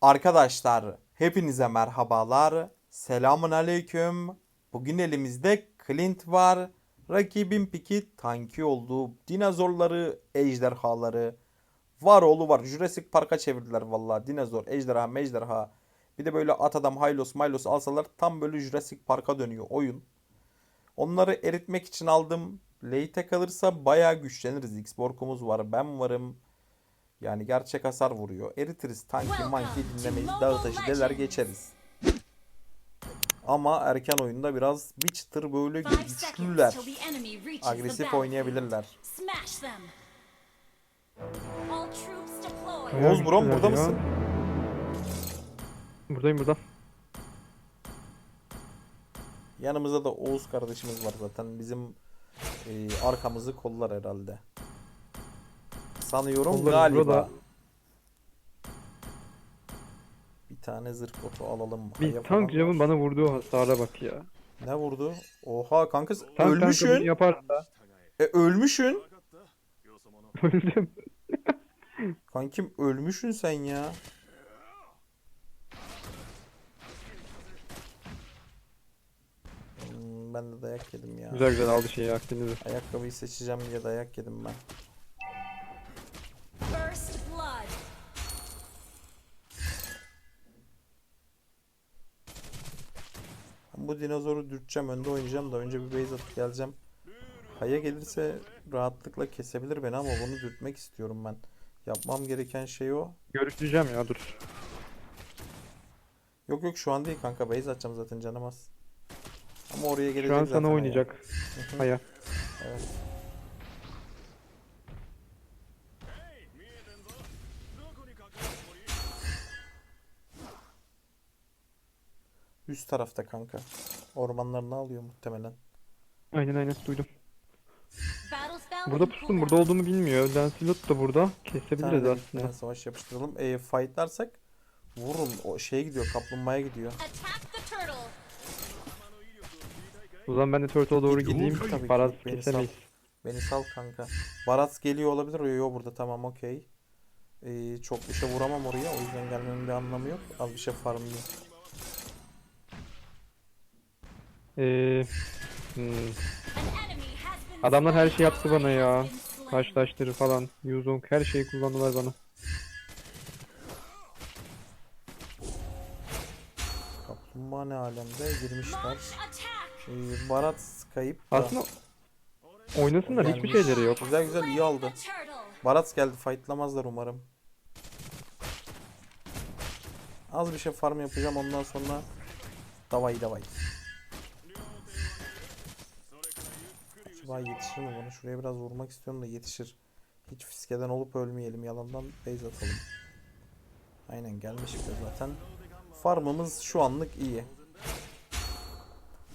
Arkadaşlar hepinize merhabalar. Selamun aleyküm. Bugün elimizde Clint var. Rakibin piki tanki oldu. Dinozorları, ejderhaları. Var oğlu var. Jurassic Park'a çevirdiler vallahi. Dinozor, ejderha, mejderha. Bir de böyle at adam Hylos, Mylos alsalar tam böyle Jurassic Park'a dönüyor oyun. Onları eritmek için aldım. Late kalırsa bayağı güçleniriz. X-Borg'umuz var. Ben varım. Yani gerçek hasar vuruyor. Eritiriz tanki manki dinlemeyiz. Dağı taşı deler geçeriz. Ama erken oyunda biraz bir çıtır böyle güçlüler. Agresif oynayabilirler. Oğuz Brom burada mısın? Buradayım burada. Yanımızda da Oğuz kardeşimiz var zaten. Bizim e, arkamızı kollar herhalde. Sanıyorum Kollarız galiba. burada. Bir tane zırh botu alalım. Bir tank var. bana vurduğu hasara bak ya. Ne vurdu? Oha kanka Tank ölmüşün. yaparsa E, ölmüşün. öldüm. Kankim ölmüşün sen ya. Hmm, ben de dayak yedim ya. Güzel güzel aldı şeyi Akdeniz'i. Ayakkabıyı seçeceğim diye dayak yedim ben. Dinozoru dürteceğim önde oynayacağım da önce bir base atıp geleceğim. Kaya gelirse rahatlıkla kesebilir beni ama bunu dürtmek istiyorum ben. Yapmam gereken şey o. Görüşeceğim ya dur. Yok yok şu an değil kanka base atacağım zaten canım az. Ama oraya gelecek Şu an zaten sana Aya. oynayacak. Aya. Evet. Üst tarafta kanka. Ormanlarını alıyor muhtemelen. Aynen aynen duydum. Burada pustum burada olduğumu bilmiyor. Lancelot da burada. Kesebiliriz de aslında. savaş yapıştıralım. E, fightlarsak vurun. O şeye gidiyor. Kaplumbağaya gidiyor. O zaman ben de Turtle'a doğru gideyim. Tabii ki, Paraz beni kesemeyiz. Beni sal kanka. Barat geliyor olabilir. Yo, yo burada tamam okey. Ee, çok bir şey vuramam oraya. O yüzden gelmemin bir anlamı yok. Az bir şey farmlayayım. Ee, hmm. Adamlar her şey yaptı bana ya. Has been slain. Taş taşları falan. Yuzong her şeyi kullandılar bana. Kaplumbağa ne alemde girmişler. Ee, Barat kayıp da. Aslında oynasınlar hiçbir Gelmiş. şeyleri yok. Güzel güzel iyi turtle. Barat geldi fightlamazlar umarım. Az bir şey farm yapacağım ondan sonra davay davay. Acaba yetişir mi bana? Şuraya biraz vurmak istiyorum da yetişir. Hiç fiskeden olup ölmeyelim. Yalandan base atalım. Aynen gelmiş bile zaten. Farmımız şu anlık iyi.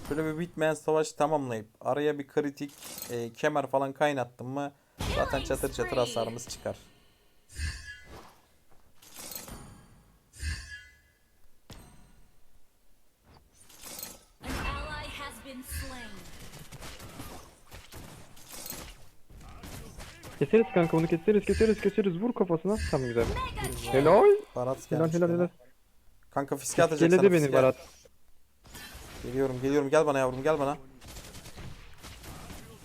Şöyle bir bitmeyen savaş tamamlayıp araya bir kritik e, kemer falan kaynattım mı zaten çatır çatır hasarımız çıkar. An ally has been slain. Keseriz kanka onu keseriz keseriz keseriz. Vur kafasına. Tamam güzel. Helal. Barat Helal gelmiş. helal helal. Kanka fiske atacak sana Geledi beni fiske. Barat. Geliyorum geliyorum gel bana yavrum gel bana.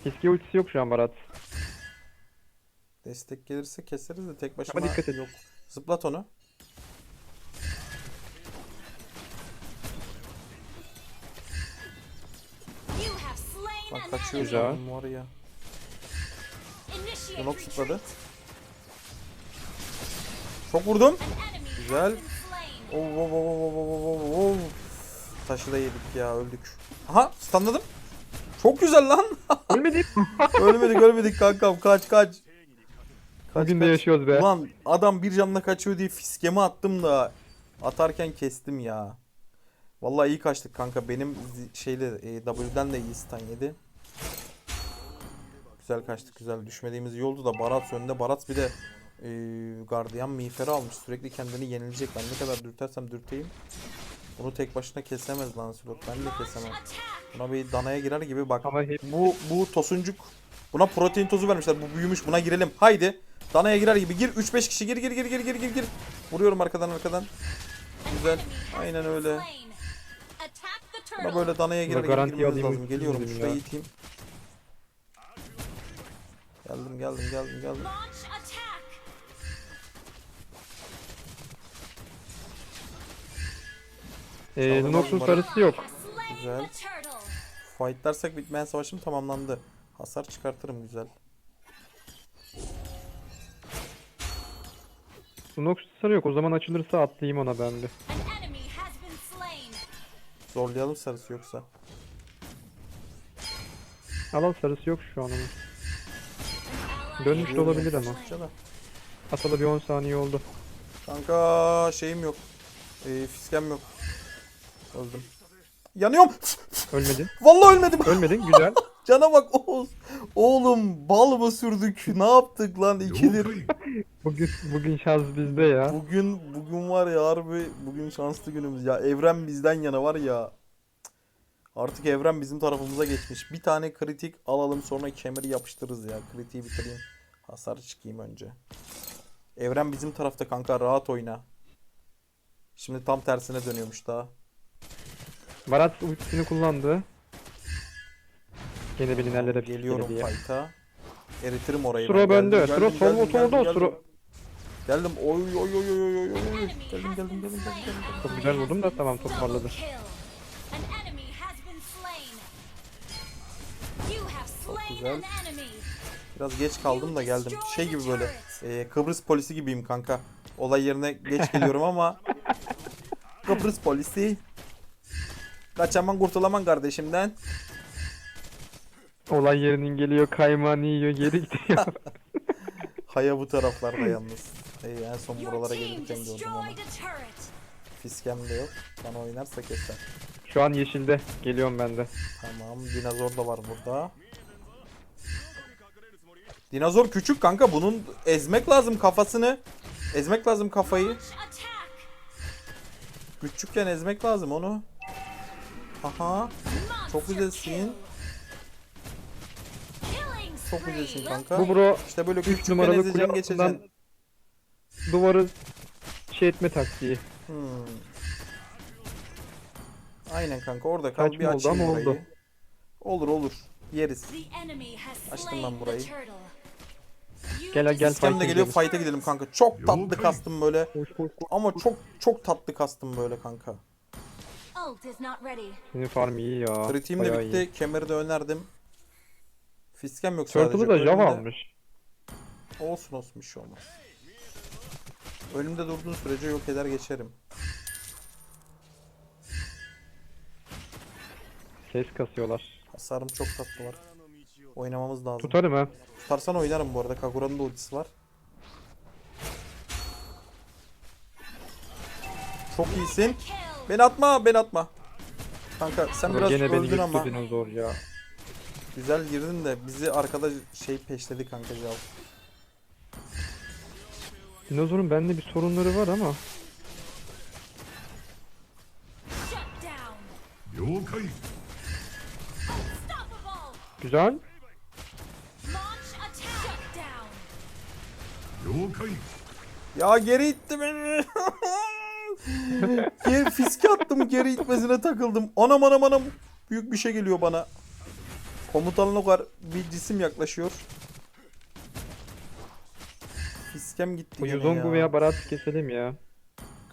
Keski ultisi yok şu an Barat. Destek gelirse keseriz de tek başıma dikkat et. yok. Zıplat onu. You have slain Bak an kaçıyor Güzel. canım var ya. Unok zıpladı. Çok vurdum. Güzel. been slain. Oh, oh, oh, oh, oh, oh, oh, oh. Taşı da yedik ya öldük. Aha stunladım. Çok güzel lan. Ölmedik. ölmedik ölmedik kankam kaç kaç. Kaç, Bugün de yaşıyoruz be. Ulan adam bir canla kaçıyor diye fiskemi attım da atarken kestim ya. Vallahi iyi kaçtık kanka. Benim şeyle e, W'den de iyi stun yedi. Güzel kaçtık güzel. Düşmediğimiz iyi oldu da Barat önünde. Barat bir de e, gardiyan miğferi almış. Sürekli kendini yenilecek. Ben ne kadar dürtersem dürteyim. Bunu tek başına kesemez Lancelot. Ben de kesemem. Buna bir danaya girer gibi bak. Bu bu tosuncuk Buna protein tozu vermişler. Bu büyümüş. Buna girelim. Haydi. Danaya girer gibi. Gir 3-5 kişi. Gir gir gir gir gir gir gir. Vuruyorum arkadan arkadan. Güzel. Aynen öyle. Buna böyle danaya girer gibi girmemiz alayım, lazım. Geliyorum. Şurayı iteyim. Geldim geldim geldim geldim. Ee, numara. sarısı yok. Güzel. Fightlarsak bitmeyen savaşım tamamlandı. Hasar çıkartırım güzel. Lunox sarı yok. O zaman açılırsa atlayayım ona ben slain. Zorlayalım sarısı yoksa. Al al sarısı yok şu an ama. Dönmüş de olabilir ama. Atalı bir 10 saniye oldu. Kanka şeyim yok. Ee, fiskem yok. Öldüm. Yanıyorum. Ölmedin. Vallahi ölmedim. Ölmedin. Güzel. Cana bak Oğuz. Oğlum bal mı sürdük? Ne yaptık lan ikidir? Bugün bugün şans bizde ya. Bugün bugün var ya harbi bugün şanslı günümüz ya. Evren bizden yana var ya. Artık evren bizim tarafımıza geçmiş. Bir tane kritik alalım sonra kemeri yapıştırırız ya. Kritiği bitireyim. Hasar çıkayım önce. Evren bizim tarafta kanka rahat oyna. Şimdi tam tersine dönüyormuş daha. Barat ultisini kullandı. Gene beni nerelere Geliyorum fight'a. Eritirim orayı. Sura ben. bende. Geldim, Sura geldim, sol geldim, solda geldim, Sura. geldim. Oy oy oy oy oy oy Geldim geldim geldim geldim geldim. Çok güzel vurdum da tamam toparladı. Güzel. Biraz geç kaldım da geldim. Şey gibi böyle. e, Kıbrıs polisi gibiyim kanka. Olay yerine geç geliyorum ama. Kıbrıs polisi. Kaçaman kurtulaman kardeşimden. Olay yerinin geliyor kaymağını yiyor geri gidiyor. Haya bu taraflarda yalnız. E, en son buralara gelirken gördüm onu. Fiskem de yok. Bana oynarsa keser. Şu an yeşilde. Geliyorum ben de. Tamam. Dinozor da var burada. Dinozor küçük kanka. Bunun ezmek lazım kafasını. Ezmek lazım kafayı. Küçükken ezmek lazım onu. Aha. Çok güzelsin. Çok güzelsin kanka. Bu bro İşte böyle 3 küçükken numaralı kule geçeceksin. duvarı şey etme taktiği. Hmm. Aynen kanka orada kal Kaç bir mı oldu açayım ama burayı. oldu. Olur olur. Yeriz. Açtım ben burayı. Gel, gel, de fight'e geliyor gidelim. fight'a gidelim kanka. Çok tatlı kastım böyle. Koş koş koş. Ama çok çok tatlı kastım böyle kanka. Senin farm iyi ya. Kritiğim de bitti. iyi. Kemeri de önerdim. Fiskem yok sadece. Turtle'ı da Java Önümde- almış. Olsun olsun bir şey olmaz. Önümde durduğun sürece yok eder geçerim. Ses kasıyorlar. Hasarım çok tatlı var. Oynamamız lazım. Tutarım ha. Tutarsan oynarım bu arada. Kagura'nın da ultisi var. Çok iyisin. Beni atma, beni atma. Kanka sen Bro, biraz Gene beni öldün ama. dinozor ya. Güzel girdin de bizi arkada şey peşledi kanka Jav. Dinozorun bende bir sorunları var ama. Güzel. Ya geri itti beni. geri fiske attım geri itmesine takıldım. Anam anam anam. Büyük bir şey geliyor bana. Komutanın o kadar bir cisim yaklaşıyor. Fiskem gitti Bu Yuzongu ya. veya Barat keselim ya.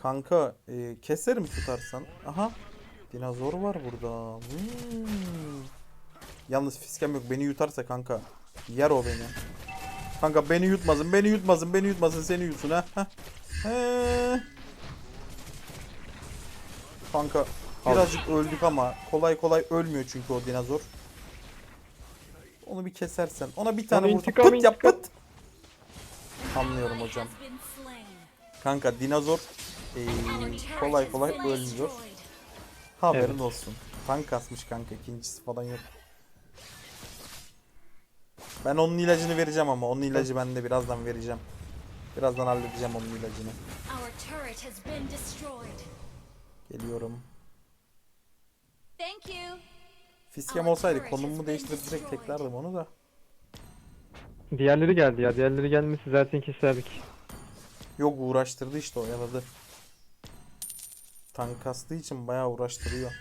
Kanka e, keserim tutarsan. Aha. Dinozor var burada. Hmm. Yalnız fiskem yok. Beni yutarsa kanka. Yer o beni. Kanka beni yutmasın. Beni yutmasın. Beni yutmasın. Seni yutsun ha. He. Kanka birazcık öldük ama kolay kolay ölmüyor çünkü o dinozor. Onu bir kesersen. Ona bir tane Lan vur. intikam, Pıt yap pıt. Anlıyorum hocam. Kanka dinozor e, turret kolay kolay ölmüyor. Haberin Evet. olsun. Tank kasmış kanka ikincisi falan yok. Ben onun ilacını vereceğim ama onun ilacı bende birazdan vereceğim. Birazdan halledeceğim onun ilacını. Geliyorum. Thank you. Fiskem olsaydı konumumu değiştirip direkt teklerdim onu da. Diğerleri geldi ya. Diğerleri gelmesi zaten keserdik. Yok uğraştırdı işte oyaladı. Tank kastığı için bayağı uğraştırıyor.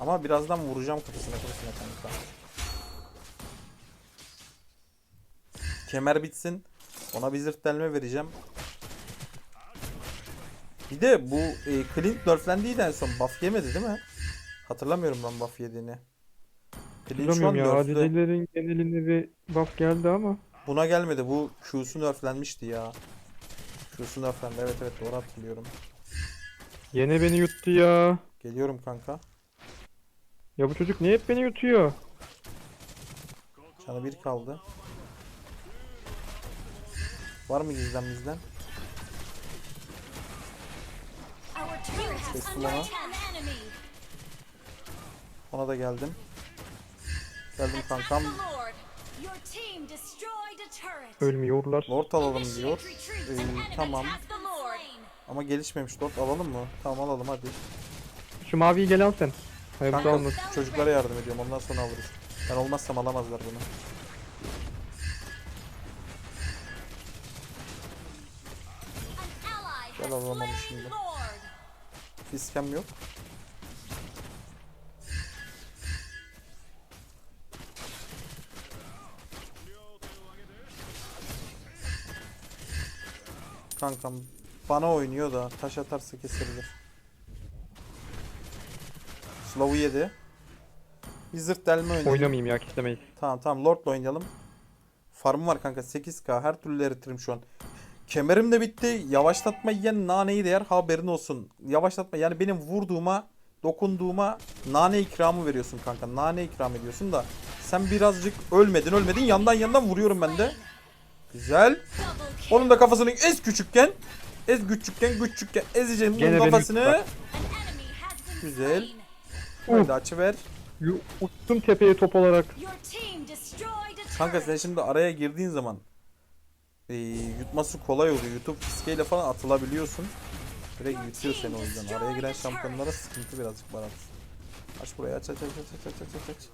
Ama birazdan vuracağım kafasına kafasına kanka. Kemer bitsin. Ona bir zırt delme vereceğim. Bir de bu e, Clint nerflendiydi en son. Buff yemedi değil mi? Hatırlamıyorum ben buff yediğini. Clint şu an ya. nerflü. ADC'lerin genelinde bir buff geldi ama. Buna gelmedi. Bu Q'su nerflenmişti ya. Q'su nerflendi. Evet evet doğru hatırlıyorum. Yine beni yuttu ya. Geliyorum kanka. Ya bu çocuk niye hep beni yutuyor? Sana bir kaldı. Var mı gizlen bizden? Teslim under ona. da geldim. Geldim kankam. Ölmüyorlar. Lord alalım diyor. Ee, tamam. Ama gelişmemiş Lord alalım mı? Tamam alalım hadi. Şu maviyi gel al sen. Hayırlısı Kanka çocuklara yardım ediyorum. Ondan sonra alırız. Ben olmazsam alamazlar bunu. An ally Gel slain şimdi. Fiskem yok. Kankam bana oynuyor da taş atarsa kesebilir. Slow'u yedi. Bir zırt delme oynayalım. Oynamayayım ya kesemeyiz. Tamam tamam Lord'la oynayalım. Farmım var kanka 8k her türlü eritirim şu an. Kemerim de bitti. Yavaşlatma yiyen naneyi değer haberin olsun. Yavaşlatma yani benim vurduğuma dokunduğuma nane ikramı veriyorsun kanka. Nane ikram ediyorsun da sen birazcık ölmedin ölmedin yandan yandan vuruyorum ben de. Güzel. Onun da kafasını ez küçükken. Ez küçükken küçükken ezeceğim bunun Gene beni kafasını. yuttular. An enemy has been Güzel. slain. Hadi açı ver. Yu- Uçtum tepeye top olarak. Kanka sen şimdi araya girdiğin zaman e, yutması kolay oluyor. YouTube fiskeyle falan atılabiliyorsun. Direkt yutuyor seni o yüzden. Araya giren şampiyonlara sıkıntı birazcık var artık. Aç burayı aç aç aç aç aç aç aç aç.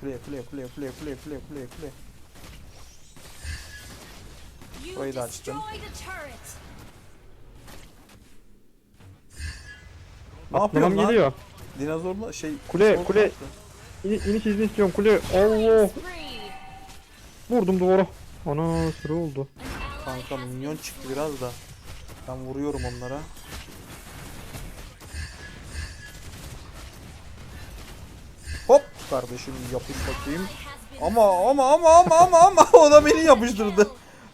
Kuleye kuleye kuleye kuleye kuleye kuleye kuleye kuleye. Burayı da açtım. Ne yapıyorsun lan? geliyor. Dinozorla şey... Kule, kule. ne yaptı? İn, iniş izni istiyorum kule. Allah. Vurdum duvara. Ana sıra oldu. Kanka minyon çıktı biraz da. Ben vuruyorum onlara. Hop kardeşim yapış bakayım. Ama ama ama ama ama ama o da beni yapıştırdı.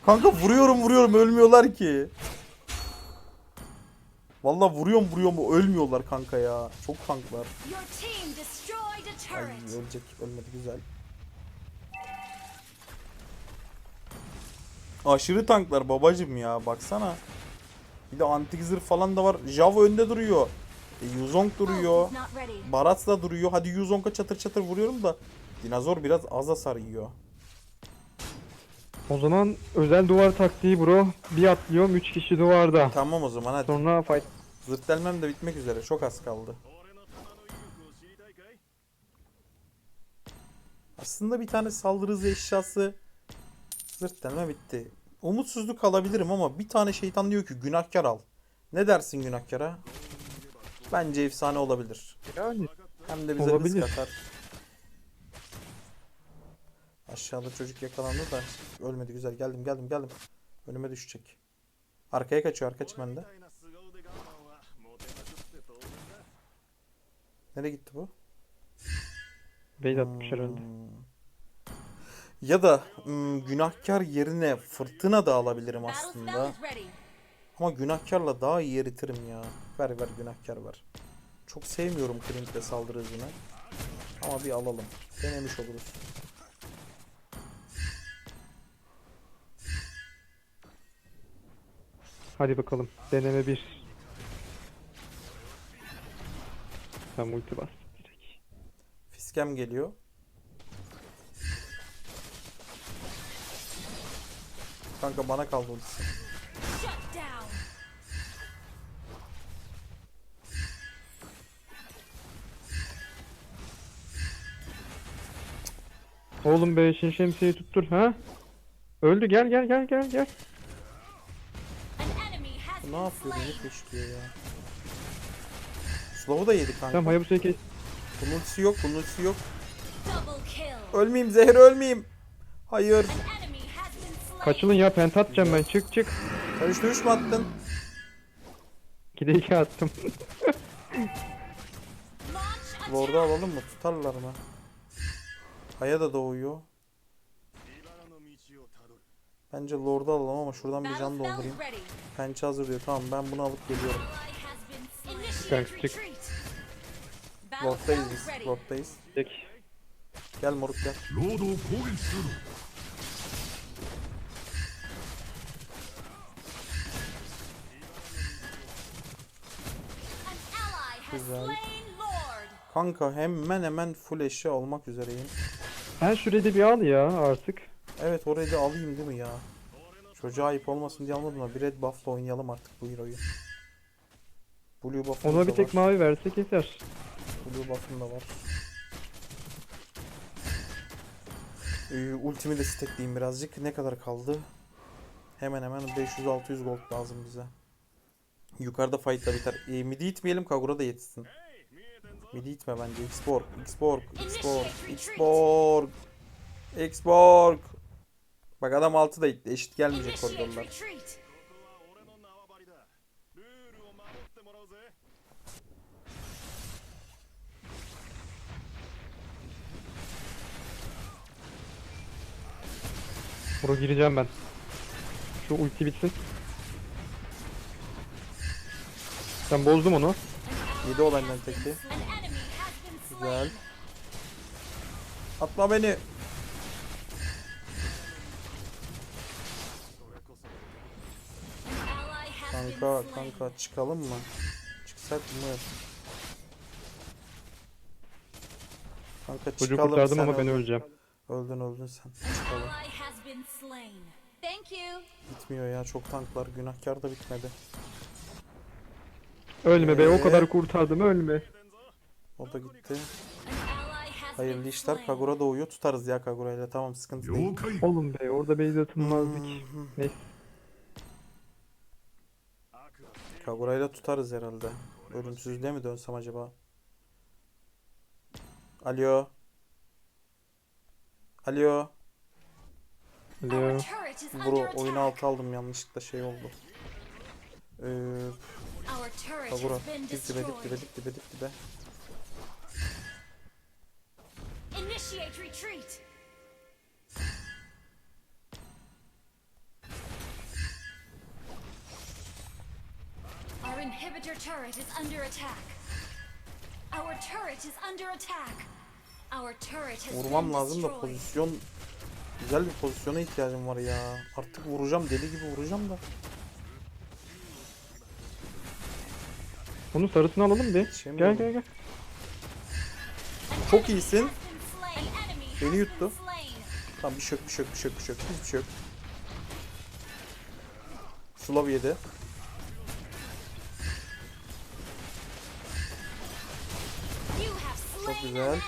Kanka vuruyorum vuruyorum ölmüyorlar ki. Vallahi vuruyorum vuruyorum ölmüyorlar kanka ya. Çok tanklar. Ay ölecek ölmedi güzel. Aşırı tanklar babacım ya baksana. Bir de antik zırh falan da var. Java önde duruyor. E, Yuzong duruyor. Barat da duruyor. Hadi Yuzong'a çatır çatır vuruyorum da. Dinozor biraz az hasar yiyor. O zaman özel duvar taktiği bro. Bir atlıyorum 3 kişi duvarda. Tamam o zaman hadi. Sonra fight. Zırt delmem de bitmek üzere. Çok az kaldı. Aslında bir tane saldırı hızı eşyası zırt delme bitti. Umutsuzluk alabilirim ama bir tane şeytan diyor ki günahkar al. Ne dersin günahkara? Bence efsane olabilir. Yani Hem de bize Olabilir. hız katar. Aşağıda çocuk yakalandı da ölmedi güzel. Geldim geldim geldim. Önüme düşecek. Arkaya kaçıyor arka çimende. Nereye gitti bu? base atmış herhalde. Ya da günahkar yerine fırtına da alabilirim aslında. Ama günahkarla daha iyi eritirim ya. Ver ver günahkar ver. Çok sevmiyorum Clint'le saldırı hızını. Ama bir alalım. Denemiş oluruz. Hadi bakalım. Deneme 1. Ben multi bastım direkt. Fiskem geliyor. Kanka bana kaldı ultisi. Oğlum be şin şemsiyeyi tuttur ha. Öldü gel gel gel gel gel. Ne yapıyor? Beni peşliyor ya. Slow'u da yedi kanka. Tamam Hayabusa'yı kes. Bunun ultisi yok. Bunun ultisi yok. Ölmeyeyim Zehir ölmeyeyim. Hayır. Kaçılın ya penta atacağım ben çık çık. Sen üçte üç mü attın? 2'de 2 attım. Lord'u alalım mı? Tutarlar mı? Aya da doğuyor. Bence Lord'u alalım ama şuradan bir can doldurayım. Pençe hazır diyor. Tamam ben bunu alıp geliyorum. Kanka, çık. Lord'dayız biz. Lord'dayız. Peki. Gel moruk gel. Güzel. Kanka hemen hemen full eşya olmak üzereyim. Sen şurayı bir al ya artık. Evet orayı da alayım değil mi ya? Çocuğa ayıp olmasın diye almadım da bir red buff'la oynayalım artık bu hero'yu. Blue buff'ım Ona bir tek var. mavi versek yeter. Blue buff'ım da var. Ee, ultimi de stackleyeyim birazcık. Ne kadar kaldı? Hemen hemen 500-600 gold lazım bize. Yukarıda fightla biter. E, midi itmeyelim Kagura da yetişsin. Midi itme bence. Xborg, Xborg, Xborg, Xborg. Xborg. Bak adam altı da itti. Eşit gelmeyecek koridorlar. Bro gireceğim ben. Şu ulti bitsin. Ben bozdum onu. Yedi o benden teki. Güzel. Atma beni. Kanka kanka çıkalım mı? Çıksak mı? Kanka Çocuğu çıkalım kurtardım sen ama ben öleceğim. Öldün öldün sen. Çıkalım. Bitmiyor ya çok tanklar. Günahkar da bitmedi. Ölme be Ee? o kadar kurtardım ölme. O da gitti. Hayırlı işler. Kagura doğuyor. Tutarız ya Kagura ile. Tamam sıkıntı değil. Oğlum be orada base atılmazdık. Hmm, Neyse. Kagura ile tutarız herhalde. Ölümsüzlüğe mi dönsem acaba? Alo. Alo. İs Bro oyunu altı aldım yanlışlıkla şey oldu. Ee, Been dip dibe dip dibe dip dibe dip dibe. Initiate retreat. Our inhibitor turret is under attack. Our turret is under attack. Our turret has Vurmam lazım da pozisyon güzel bir pozisyona ihtiyacım var ya. Artık vuracağım deli gibi vuracağım da. Onun sarısını alalım bir. Gel Yetişemiyorum. gel gel. An Çok iyisin. Beni yuttu. Tamam bir yok bir yok bir yok bir yok. Hiçbir şey yok. Slav yedi. Slain güzel.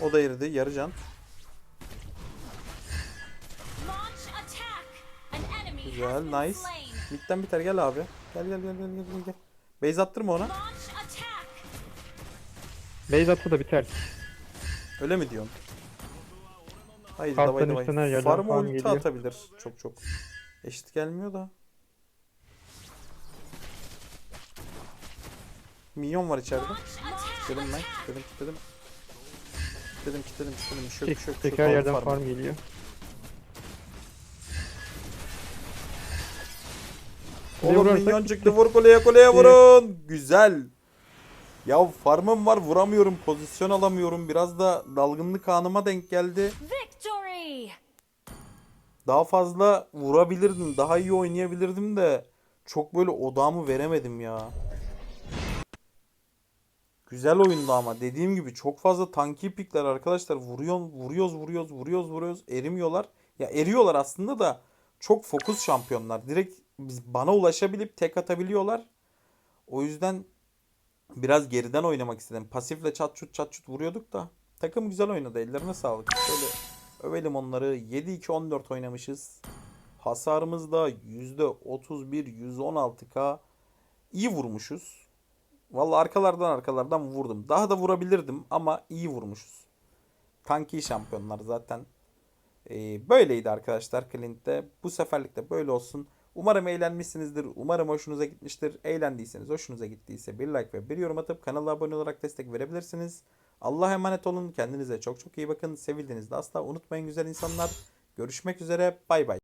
O da eridi yarı can. Güzel nice. Midden biter gel abi. Gel gel gel gel gel gel. Base attırma ona. Base atsa da biter. Öyle mi diyorsun? Haydi davay davay. üstten her yerden Farm farm ulti geliyor. atabilir. Çok çok. Eşit gelmiyor da. Minyon var içeride. Kitledim ben. Kitledim kitledim. Kitledim kitledim kitledim. Bir şey yok bir şey yok. bir şey Tek, yok. tek her Aldım yerden farmı. farm geliyor. Kuleye Oğlum vurarsak minyon çıktı vur kuleye kuleye vurun. Güzel. Ya farmım var vuramıyorum. Pozisyon alamıyorum. Biraz da dalgınlık anıma denk geldi. Victory. Daha fazla vurabilirdim. Daha iyi oynayabilirdim de çok böyle odağımı veremedim ya. Güzel oyundu ama dediğim gibi çok fazla tanki pikler arkadaşlar. Vuruyor, vuruyoruz, vuruyoruz, vuruyoruz, vuruyoruz. Erimiyorlar. Ya eriyorlar aslında da çok fokus şampiyonlar. Direkt biz bana ulaşabilip tek atabiliyorlar. O yüzden biraz geriden oynamak istedim. Pasifle çat çut çat çut vuruyorduk da Takım güzel oynadı. Ellerine sağlık. Şöyle övelim onları. 7-2-14 oynamışız. Hasarımız da %31-116k. İyi vurmuşuz. Vallahi arkalardan arkalardan vurdum. Daha da vurabilirdim ama iyi vurmuşuz. Tanki şampiyonlar zaten. Ee, böyleydi arkadaşlar Clint'te. Bu seferlik de böyle olsun. Umarım eğlenmişsinizdir. Umarım hoşunuza gitmiştir. Eğlendiyseniz, hoşunuza gittiyse bir like ve bir yorum atıp kanala abone olarak destek verebilirsiniz. Allah'a emanet olun. Kendinize çok çok iyi bakın. Sevildiğinizde asla unutmayın güzel insanlar. Görüşmek üzere. Bay bay.